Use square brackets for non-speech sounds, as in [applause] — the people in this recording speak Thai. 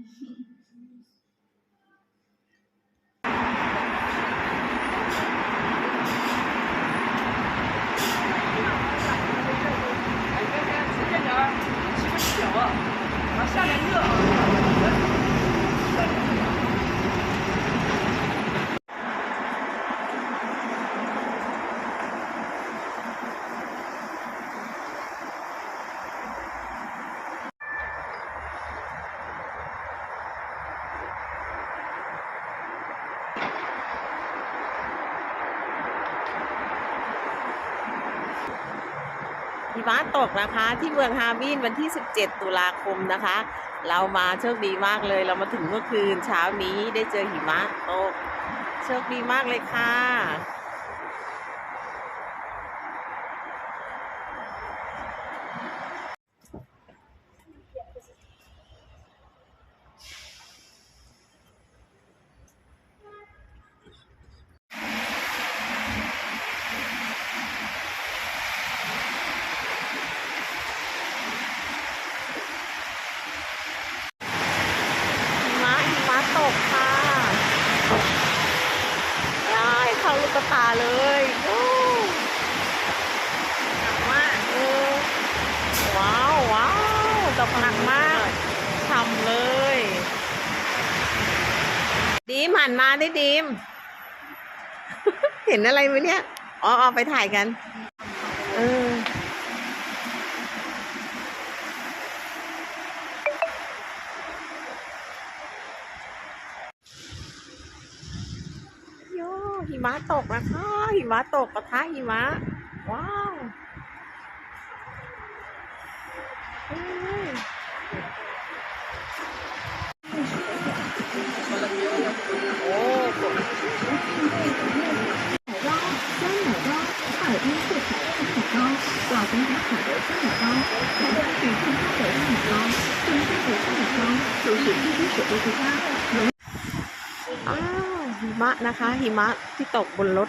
Mm-hmm. [laughs] หิมะตกนะคะที่เมืองฮาบินวันที่ 17 ตุลาคมนะคะ เรามาโชคดีมากเลย เรามาถึงเมื่อคืนเช้านี้ได้เจอหิมะตกโชคดีมากเลยค่ะ หิมะหิมะตกค่ะย้ายเข้าลู กตาเลยหนักมากเออว้าวว้าวตกหนักมากทำเลย ดีมหันมาได้ดีม เห็นอะไรไหมเนี่ย อ๋อเอาไปถ่ายกัน เออ โย หิมะตกนะคะ หิมะตกปะทะหิมะ ว้าวอ้โอ้ฝน奶 หิมะนะคะ หิมะที่ตกบนรถ